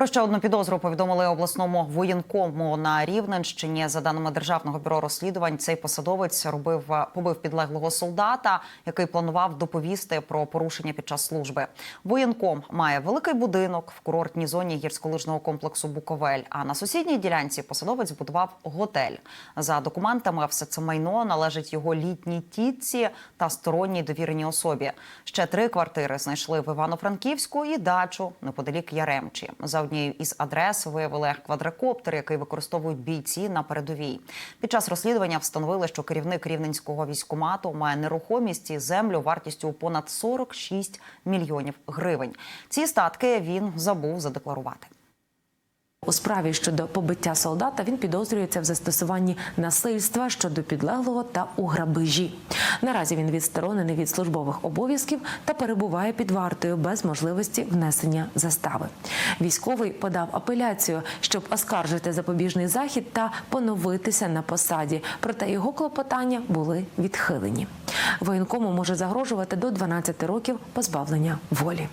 Про ще одну підозру повідомили обласному воєнкому на Рівненщині. За даними державного бюро розслідувань, цей посадовець робив побив підлеглого солдата, який планував доповісти про порушення під час служби. Воєнком має великий будинок в курортній зоні гірськолижного комплексу Буковель. А на сусідній ділянці посадовець збудував готель. За документами, все це майно належить його літній тітці та сторонній довіреній особі. Ще три квартири знайшли в Івано-Франківську і дачу неподалік Яремчі. За однією із адрес виявили квадрокоптер, який використовують бійці на передовій. Під час розслідування встановили, що керівник рівненського військкомату має нерухомість і землю вартістю понад 46 мільйонів гривень. Ці статки він забув задекларувати. У справі щодо побиття солдата він підозрюється в застосуванні насильства щодо підлеглого та у грабежі. Наразі він відсторонений від службових обов'язків та перебуває під вартою без можливості внесення застави. Військовий подав апеляцію, щоб оскаржити запобіжний захід та поновитися на посаді. Проте його клопотання були відхилені. Воєнкому може загрожувати до 12 років позбавлення волі.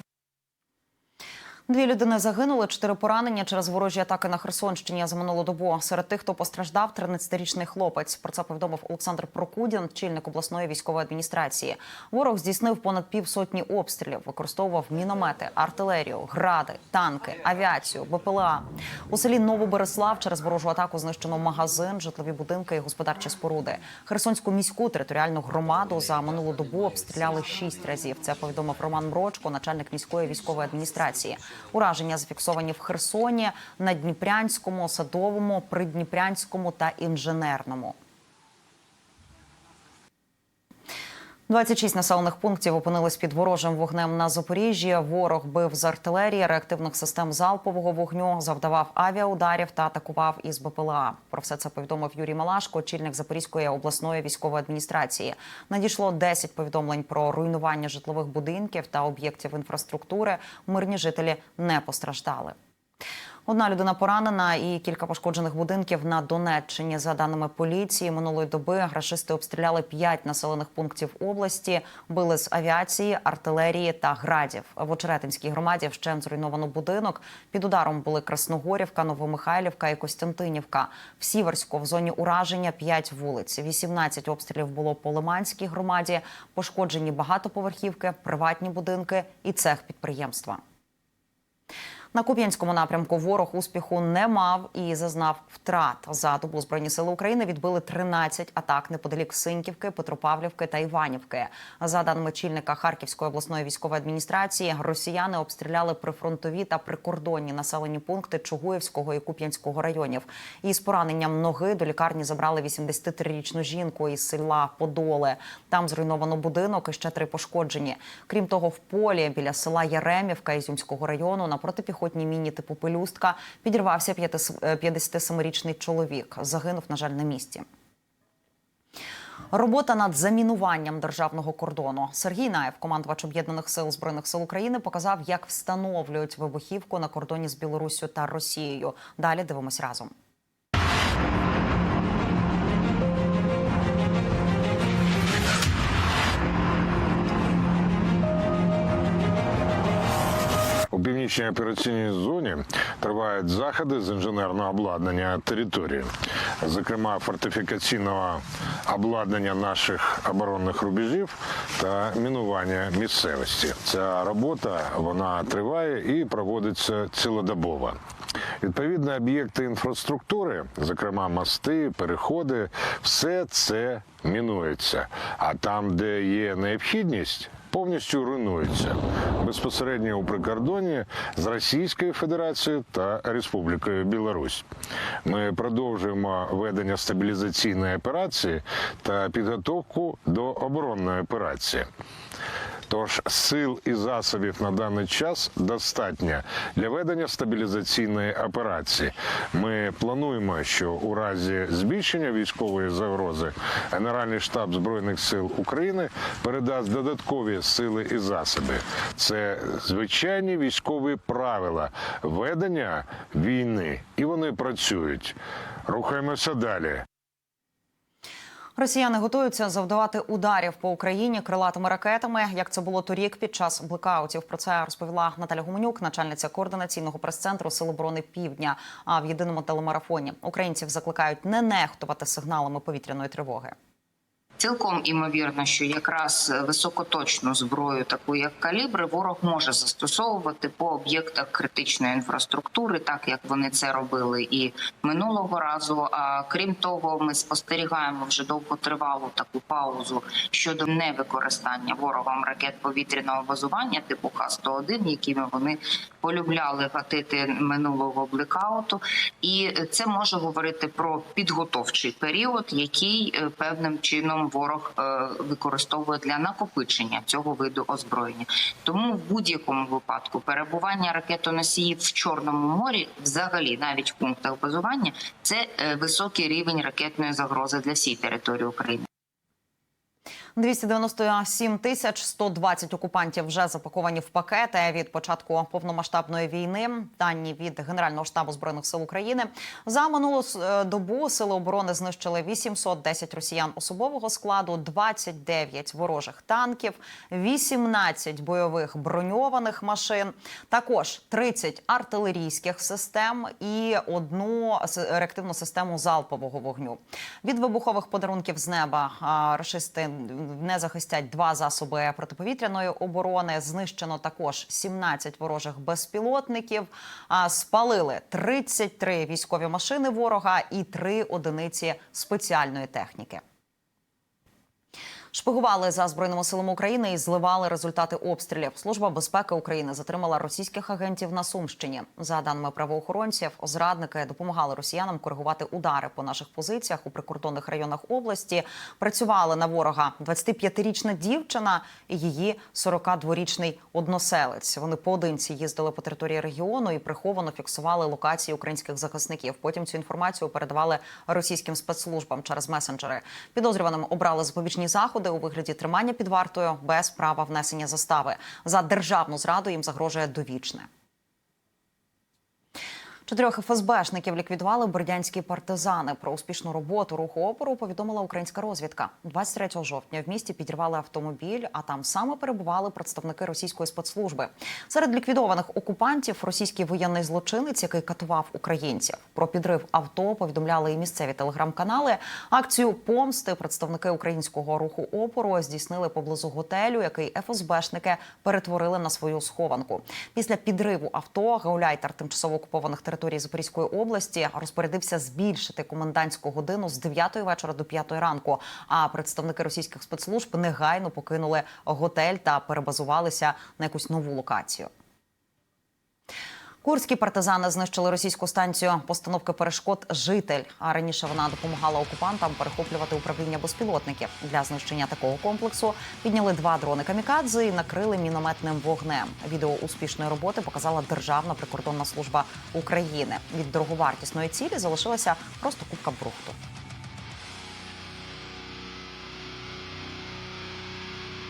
Дві людини загинули, чотири поранення через ворожі атаки на Херсонщині за минулу добу. Серед тих, хто постраждав, 13-річний хлопець. Про це повідомив Олександр Прокудін, чільник обласної військової адміністрації. Ворог здійснив понад півсотні обстрілів, використовував міномети, артилерію, гради, танки, авіацію, БПЛА. У селі Новобереслав через ворожу атаку знищено магазин, житлові будинки і господарчі споруди. Херсонську міську територіальну громаду за минулу добу обстріляли шість разів. Це повідомив Роман Мрочко, начальник міської військової адміністрації. Ураження зафіксовані в Херсоні, на Дніпрянському, Садовому, Придніпрянському та інженерному. 26 населених пунктів опинились під ворожим вогнем на Запоріжжі. Ворог бив з артилерії, реактивних систем залпового вогню, завдавав авіаударів та атакував із БПЛА. Про все це повідомив Юрій Малашко, очільник Запорізької обласної військової адміністрації. Надійшло 10 повідомлень про руйнування житлових будинків та об'єктів інфраструктури. Мирні жителі не постраждали. Одна людина поранена і кілька пошкоджених будинків на Донеччині. За даними поліції, минулої доби рашисти обстріляли п'ять населених пунктів області, били з авіації, артилерії та градів. В Очеретинській громаді вщент зруйновано будинок. Під ударом були Красногорівка, Новомихайлівка і Костянтинівка. В Сіверську в зоні ураження п'ять вулиць. 18 обстрілів було по Лиманській громаді. Пошкоджені багатоповерхівки, приватні будинки і цех підприємства. На Куп'янському напрямку ворог успіху не мав і зазнав втрат. За добу збройні сили України відбили 13 атак неподалік Синьківки, Петропавлівки та Іванівки. За даними чільника Харківської обласної військової адміністрації, росіяни обстріляли прифронтові та прикордонні населені пункти Чугуївського і Куп'янського районів. Із пораненням ноги до лікарні забрали 83-річну жінку із села Подоле. Там зруйновано будинок і ще три пошкоджені. Крім того, в полі біля села Яремівка Ізюмського району на протипіхотній міні типу пелюстка підірвався 57-річний чоловік. Загинув, на жаль, на місці. Робота над замінуванням державного кордону. Сергій Наєв, командувач об'єднаних сил збройних сил України, показав, як встановлюють вибухівку на кордоні з Білоруссю та Росією. Далі дивимось разом. Північній операційній зоні тривають заходи з інженерного обладнання території, зокрема фортифікаційного обладнання наших оборонних рубежів та мінування місцевості. Ця робота вона триває і проводиться цілодобово. Відповідно, об'єкти інфраструктури, зокрема мости, переходи, все це мінується. А там, де є необхідність, повністю руйнується безпосередньо у прикордоні з Російською Федерацією та Республікою Білорусь. Ми продовжуємо ведення стабілізаційної операції та підготовку до оборонної операції. Тож сил і засобів на даний час достатньо для ведення стабілізаційної операції. Ми плануємо, що у разі збільшення військової загрози Генеральний штаб збройних сил України передасть додаткові сили і засоби. Це звичайні військові правила ведення війни, і вони працюють. Рухаємося далі. Росіяни готуються завдавати ударів по Україні крилатими ракетами, як це було торік під час блекаутів. Про це розповіла Наталя Гуменюк, начальниця координаційного прес-центру Сил оборони Півдня. А в єдиному телемарафоні українців закликають не нехтувати сигналами повітряної тривоги. Цілком імовірно, що якраз високоточну зброю, таку як калібри, ворог може застосовувати по об'єктах критичної інфраструктури, так як вони це робили і минулого разу. А крім того, ми спостерігаємо вже довготривалу таку паузу щодо невикористання ворогом ракет повітряного базування типу Х-101, якими вони полюбляли гатити минулого блекауту, і це може говорити про підготовчий період, який е, певним чином ворог е, використовує для накопичення цього виду озброєння. Тому в будь-якому випадку перебування ракетоносіїв в чорному морі, взагалі, навіть в пунктах базування, це е, високий рівень ракетної загрози для всієї території України. 297 тисяч 120 окупантів вже запаковані в пакети від початку повномасштабної війни. Дані від Генерального штабу збройних сил України за минулу е, добу сили оборони знищили 810 росіян особового складу, 29 ворожих танків, 18 бойових броньованих машин, також 30 артилерійських систем і одну реактивну систему залпового вогню. Від вибухових подарунків з неба рашисти не захистять два засоби протиповітряної оборони. Знищено також 17 ворожих безпілотників. А спалили 33 військові машини ворога і 3 одиниці спеціальної техніки. Шпигували за збройними силами України і зливали результати обстрілів. Служба безпеки України затримала російських агентів на Сумщині. За даними правоохоронців, зрадники допомагали росіянам коригувати удари по наших позиціях у прикордонних районах області. Працювали на ворога 25-річна дівчина і її 42-річний односелець. Вони поодинці їздили по території регіону і приховано фіксували локації українських захисників. Потім цю інформацію передавали російським спецслужбам через месенджери. Підозрюваним обрали запобіжні заходи у вигляді тримання під вартою без права внесення застави. За державну зраду їм загрожує довічне. Чотирьох ФСБшників ліквідували бердянські партизани. Про успішну роботу руху опору повідомила українська розвідка. 23 жовтня в місті підірвали автомобіль, а там саме перебували представники російської спецслужби. Серед ліквідованих окупантів російський воєнний злочинець, який катував українців. Про підрив авто повідомляли і місцеві телеграм-канали. Акцію помсти представники українського руху опору здійснили поблизу готелю, який ФСБшники перетворили на свою схованку. Після підриву авто гауляйтер тимчасово окупованих територій Запорізької області розпорядився збільшити комендантську годину з 9 вечора до 5 ранку. А представники російських спецслужб негайно покинули готель та перебазувалися на якусь нову локацію. Курські партизани знищили російську станцію постановки перешкод житель. А раніше вона допомагала окупантам перехоплювати управління безпілотників. Для знищення такого комплексу підняли два дрони камікадзе і накрили мінометним вогнем. Відео успішної роботи показала Державна прикордонна служба України. Від дороговартісної цілі залишилася просто купка брухту.